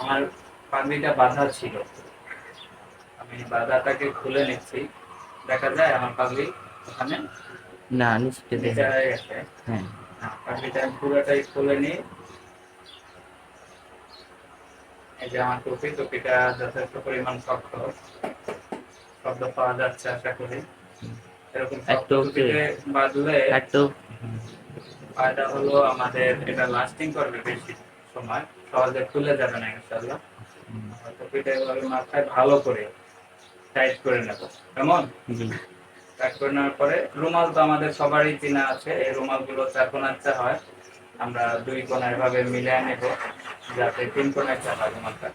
আমার পাগড়িটা বাঁধা ছিল। আমি বাঁধাটাকে খুলে নিচ্ছি। দেখা যায় আমার পাগড়ি ওখানে না নিচে হয়ে। গেছে হ্যাঁ পাগড়িটা পুরোটাই খুলে নিই। এই যে আমার টুপি টুপিটা যথেষ্ট পরিমাণ শক্ত। শব্দ পাওয়া যাচ্ছে আশা করি। এরকম টুপিতে বাঁধলে ফায়দা হলো আমাদের এটা লাস্টিং করবে বেশি সময়। সহজে খুলে যাবে না ইনশাল্লাহ টুপিটা এভাবে মাথায় ভালো করে টাইট করে নেব। কেমন? টাইট করে নেওয়ার পরে রুমাল তো আমাদের সবারই চেনা আছে এই রুমালগুলো চার কোনাচ্চা হয়। আমরা দুই কোনা এভাবে মিলিয়ে নেব যাতে তিন কোনাচ্চা হয় রুমালটা।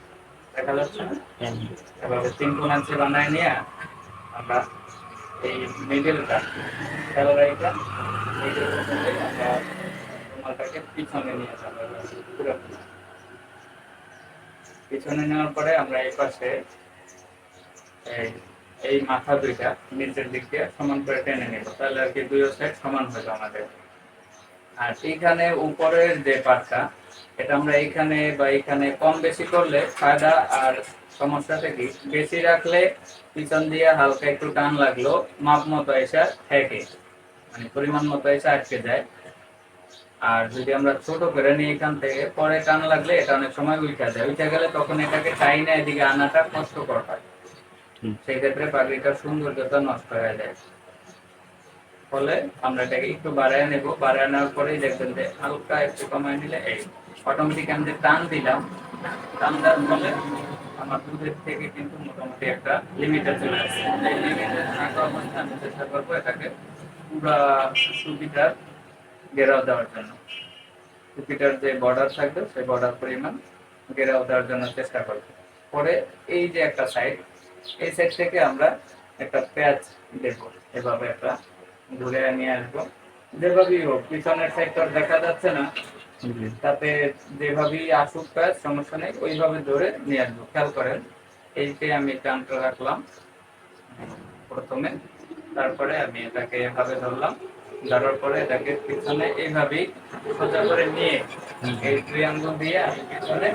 দেখা যাচ্ছে না? হ্যাঁ। এভাবে তিন কোনাচ্চা বানায় নিয়ে আমরা এই মিডলটা ক্যালোরাইটা মিডল আমরা রুমালটাকে পিছনে নিয়ে যাব। পুরোপুরি পিছনে নেওয়ার পরে আমরা এই পাশে এই মাথা দুইটা নিচের দিক দিয়ে সমান করে টেনে নেব। তাহলে আর কি দুই সাইড সমান হবে আমাদের। আর এইখানে উপরের যে পাটটা, এটা আমরা এইখানে বা এইখানে কম বেশি করলে ফায়দা আর সমস্যাটা কি? বেশি রাখলে পিছন দিয়ে হালকা একটু টান লাগল মাপ মতো এসে থেকে। মানে পরিমাণ মতো এসে আটকে যায়। আর যদি আমরা ছোট করে নিই এখান থেকে পরে টান লাগলে এটা অনেক সময় উল্টা যায় উল্টা গেলে তখন এটাকে চাই না এদিকে আনাটা কষ্টকর হয়। সেক্ষেত্রে পাগড়িটার সৌন্দর্যতা নষ্ট হয়ে যায়। ফলে আমরা এটাকে একটু বাড়ায় নেব। বাড়ায় নেওয়ার পরেই দেখবেন যে হালকা একটু কমায় নিলে এই অটোমেটিক আমি যে টান দিলাম টান দেওয়ার ফলে আমার দুধের থেকে কিন্তু মোটামুটি একটা লিমিটে চলে আসছে এই লিমিটে থাকা আমি চেষ্টা করব এটাকে পুরা সুবিধার ঘেরাও দেওয়ার জন্য। টুপিটার যে বর্ডার থাকবে সেই বর্ডার পরিমাণ ঘেরাও দেওয়ার জন্য চেষ্টা করব। পরে এই যে একটা সাইড এই সাইড থেকে আমরা একটা প্যাচ দেব এভাবে একটা ঘুরে নিয়ে আসব। যেভাবেই হোক পিছনের সাইডটা দেখা যাচ্ছে না। তাতে যেভাবেই আসুক প্যাচ সমস্যা নেই ওইভাবে ধরে নিয়ে আসব। খেয়াল করেন এইতে আমি টানটা রাখলাম। প্রথমে তারপরে আমি এটাকে এভাবে ধরলাম। ধরার পরে এটাকে পিছনে এইভাবেই সোজা করে নিয়ে এই দুই আঙ্গুল দিয়ে আমি পিছনে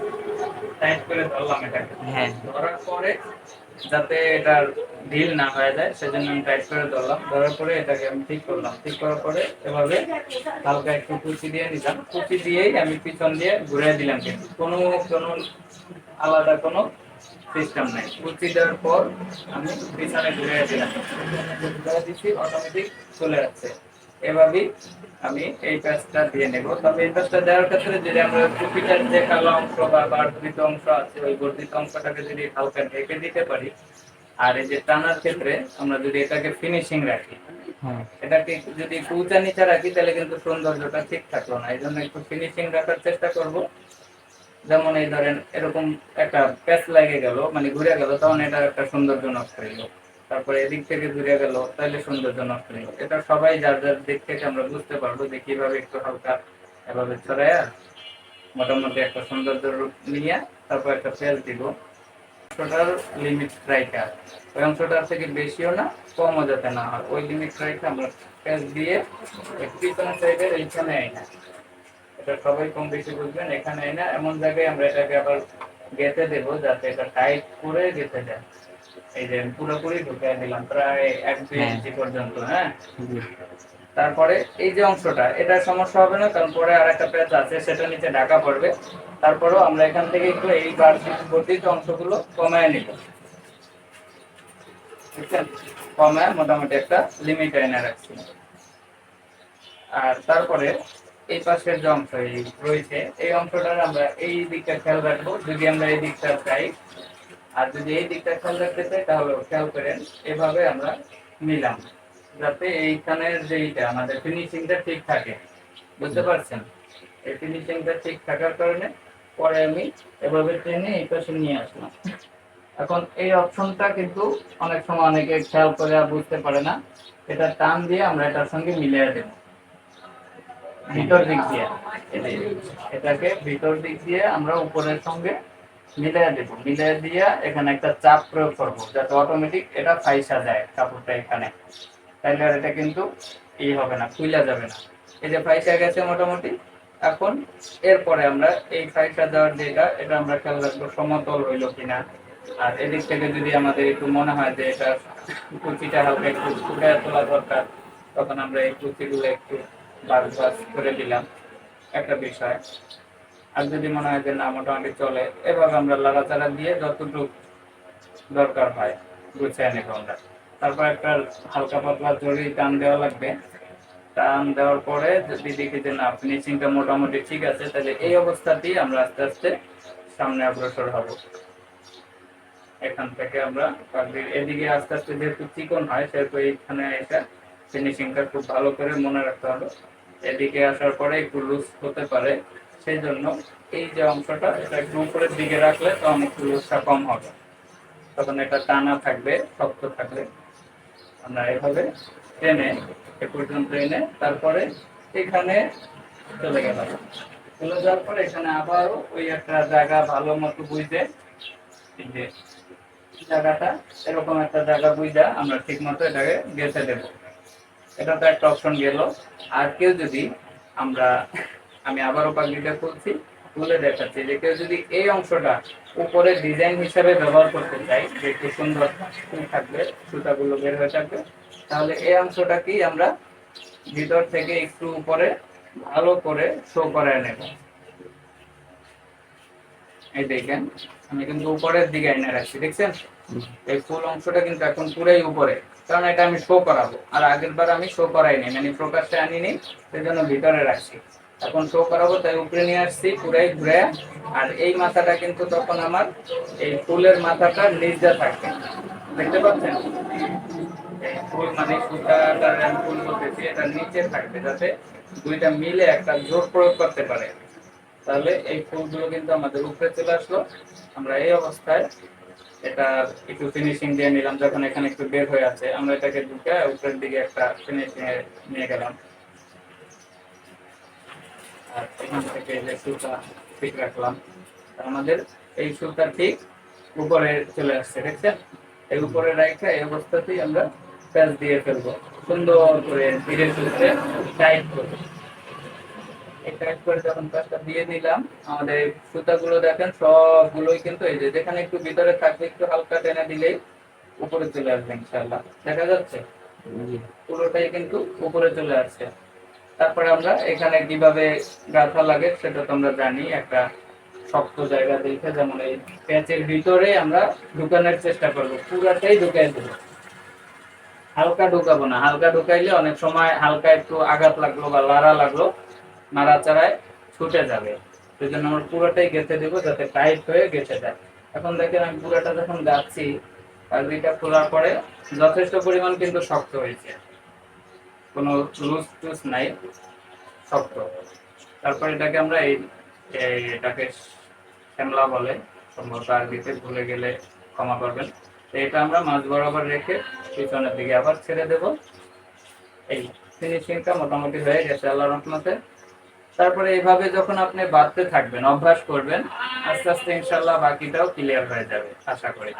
টাইট করে ধরলাম এটাকে। হ্যাঁ। ধরার পরে যাতে এটার ঢিল না হয়ে যায় সেজন্য আমি টাইট করে ধরলাম। ধরার পরে এটাকে আমি ঠিক করলাম। ঠিক করার পরে এভাবে হালকা একটু কুচি দিয়ে নিলাম। কুচি দিয়েই আমি পিছন দিয়ে ঘুরে দিলাম কিন্তু কোনো কোনো আলাদা কোনো সিস্টেম নাই। কুচি দেওয়ার পর আমি পিছনে ঘুরে দিলাম। ঘুরে দিচ্ছি অটোমেটিক চলে যাচ্ছে এভাবেই আমি এই প্যাচটা দিয়ে নেব। তবে এই প্যাচটা দেওয়ার ক্ষেত্রে যদি আমরা টুপিটার যে কালো অংশ বা বর্ধিত অংশ আছে ওই বর্ধিত অংশটাকে যদি হালকা ঢেকে দিতে পারি আর এই যে টানার ক্ষেত্রে আমরা যদি এটাকে ফিনিশিং রাখি হ্যাঁ। এটাকে যদি উঁচা নিচা রাখি তাহলে কিন্তু সৌন্দর্যটা ঠিক থাকল না। এই জন্য একটু ফিনিশিং রাখার চেষ্টা করব। যেমন এই ধরেন এরকম একটা প্যাচ লাগে গেল মানে ঘুরে গেল তখন এটা একটা সৌন্দর্য নষ্ট হইল তারপরে এদিক থেকে ঘুরে গেল, তাহলে সৌন্দর্য নষ্ট হইল এটা সবাই যার যার দিক থেকে আমরা বুঝতে পারব যে কীভাবে একটু হালকা এভাবে ছড়াইয়া মোটামুটি একটা সৌন্দর্য রূপ নিয়ে তারপর একটা প্যাচ দিব। অংশটার লিমিট রাইটার ওই অংশটার থেকে বেশিও না, কমও যাতে না হয়। ওই লিমিট রাইটে আমরা প্যাচ দিয়ে পিছনের সাইডের এইখানে আই না। এটা সবাই কম বেশি বুঝবেন, এখানে আই না। এমন জায়গায় আমরা এটাকে আবার গেঁথে দেবো যাতে এটা টাইট করে গেঁথে যায়। এই যে পুরোপুরি ঢুকিয়ে দিলাম প্রায় এক দুই হ্যাঁ। ইঞ্চি পর্যন্ত হ্যাঁ? তারপরে এই যে অংশটা এটা সমস্যা হবে না কারণ পরে আর একটা প্যাচ আছে সেটা নিচে ঢাকা পড়বে। তারপরেও আমরা এখান থেকে একটু এই বর্ধিত অংশগুলো কমায় নিব। কমায় মোটামুটি একটা লিমিট এনে রাখছি। আর তারপরে এই পাশের যে অংশ এই রয়েছে এই অংশটার আমরা এই দিকটা খেয়াল রাখব। যদি আমরা এই দিকটা চাই আর যদি এই দিকটা খেয়াল রাখতে চাই, তাহলে খেয়াল করেন এভাবে আমরা নিলাম, যাতে এইখানের যে এইটা, আমাদের ফিনিশিংটা ঠিক থাকে। বুঝতে পারছেন? এই ফিনিশিংটা ঠিক থাকার কারণে পরে আমি এভাবে টেনে এই পাশে নিয়ে আসলাম। এখন এই অপশনটা কিন্তু অনেক সময় অনেকে খেয়াল করে আর বুঝতে পারে না। এটা টান দিয়ে আমরা এটার সঙ্গে মিলিয়ে দেব। ভিতর দিক দিয়ে। এটাকে ভিতর দিক দিয়ে আমরা উপরের সঙ্গে মিলিয়ে দেব। মিলিয়ে দিয়ে এখানে একটা চাপ প্রয়োগ করব, যাতে অটোমেটিক এটা ফাইসা যায় কাপড়টা এখানে। তাইলে আর এটা কিন্তু এই হবে না, খুইলা যাবে না। এই যে ফাইসা গেছে মোটামুটি, এখন এরপরে আমরা এই সাইডটা দেওয়ার যেটা, এটা আমরা খেয়াল রাখব সমতল হইল কিনা। আর এদিক থেকে যদি আমাদের একটু মনে হয় যে এটা কুচিটা হালকা একটু ফুটে তোলা দরকার, তখন আমরা এই কুচিগুলো একটু বাস বাস করে দিলাম। একটা বিষয়। আর যদি মনে হয় যে না, মোটামুটি চলে, এভাবে আমরা লাড়াচাড়া দিয়ে যতটুকু দরকার হয় গুছিয়ে নেব আমরা। তারপর একটা হালকা পাতলা জড়ি টান দেওয়া লাগবে। টান দেওয়ার পরে যদি দেখি যে না, ফিনিশিংটা মোটামুটি ঠিক আছে, তাহলে এই অবস্থাতেই আমরা আস্তে আস্তে সামনে অগ্রসর হব। এখান থেকে আমরা এদিকে আস্তে আস্তে যেহেতু চিকন হয়, সেহেতু এইখানে এটা ফিনিশিংটা খুব ভালো করে মনে রাখতে হবে। এদিকে আসার পরে একটু লুজ হতে পারে। সেই জন্য এই যে অংশটা, এটা একটু উপরের দিকে রাখলে তখন একটু লুজটা কম হবে। তখন এটা টানা থাকবে, শক্ত থাকবে। আমরা এভাবে টেনে এ পর্যন্ত এনে তারপরে এখানে চলে গেলাম। চলে যাওয়ার পরে এখানে আবারও ওই একটা জায়গা ভালো মতো বুঝতে যে জায়গাটা, এরকম একটা জায়গা বুঝা আমরা ঠিক মতো এটাকে গেঁথে দেবো। এটা তো একটা অপশন গেল। আর কেউ যদি আমরা আমি আবারও পাগড়িটা খুলছি খুলে দেখাচ্ছি যে কেউ যদি এই অংশটা উপরে ডিজাইন হিসাবে ব্যবহার করতে চাই যে একটু সুন্দর থাকবে সুতাগুলো বের হয়ে থাকবে তাহলে এই অংশটাকেই আমরা ভিতর থেকে একটু উপরে ভালো করে শো করে নেব। এই দেখেন আমি কিন্তু উপরের দিকে এনে রাখছি দেখছেন? এই ফুল অংশটা কিন্তু এখন পুরাই উপরে কারণ এটা আমি শো করাবো আর আগের বার আমি শো করাইনি মানে প্রকাশে আনিনি সেই জন্য ভিতরে রাখছি। এখন শো করাবো, তাই উপরে নিয়ে আসছি, পুরাই ঘুরে। আর এই মাথাটা কিন্তু তখন আমার, এই ফুলের মাথাটা নিচে থাকবে দেখতে পাচ্ছেন? ফুল মানে নিচে যাতে দুইটা মিলে একটা প্রয়োগ করতে পারে। তাহলে এই ফুলগুলো কিন্তু আমাদের উপরে চলে আসলো। আমরা এই অবস্থায় এটা একটু ফিনিশিং দিয়ে নিলাম, যখন এখানে একটু বের হয়ে আছে, আমরা এটাকে ঢুকে উপরের দিকে একটা ফিনিশিং নিয়ে গেলাম। আর এখান থেকে যে ঠিক রাখলাম আমাদের এই সুতা ঠিক উপরে চলে আসছে দেখছেন? এই উপরে রাখা এই অবস্থাতেই আমরা প্যাচ দিয়ে ফেলব। সুন্দর করে ধীরে সুস্থে টাইট করব এই টাইট করে যখন প্যাচটা দিয়ে দিলাম আমাদের সুতাগুলো দেখেন সবগুলোই কিন্তু এই যে যেখানে একটু ভিতরে থাকবে একটু হালকা টেনে দিলেই উপরে চলে আসবে ইনশাল্লাহ দেখা যাচ্ছে? পুরোটাই কিন্তু উপরে চলে আসছে। তারপরে আমরা এখানে কীভাবে গাঁথা লাগে সেটা তো আমরা জানি, একটা শক্ত জায়গা দেখে, যেমন এই প্যাচের ভিতরে আমরা ঢুকানোর চেষ্টা করব। পুরাটাই ঢুকাই দেবো। হালকা ঢুকাবো না। হালকা ঢুকাইলে অনেক সময় হালকা একটু আঘাত লাগল বা লাড়া লাগল, নাড়াচাড়ায় ছুটে যাবে। সেই জন্য আমরা পুরোটাই গেঁথে দেবো যাতে টাইট হয়ে গেঁথে যায়। এখন দেখেন আমি পুরোটা যখন গাচ্ছি আর দুইটা খোলার পরে যথেষ্ট পরিমাণ কিন্তু শক্ত হয়েছে। কোনো লুজ টুস নাই শক্ত তারপর এটাকে আমরা এই এটাকে শ্যামলা বলে, সম্ভবত আরবিতে ভুলে গেলে ক্ষমা করবেন। তো এটা আমরা মাছ বরাবর রেখে পিছনের দিকে আবার ছেড়ে দেব। এই ফিনিশিংটা মোটামুটি হয়ে গেছে আল্লাহ রহমতে। তারপরে এইভাবে যখন আপনি বাঁধতে থাকবেন, অভ্যাস করবেন, আস্তে আস্তে ইনশাল্লাহ বাকিটাও ক্লিয়ার হয়ে যাবে, আশা করি।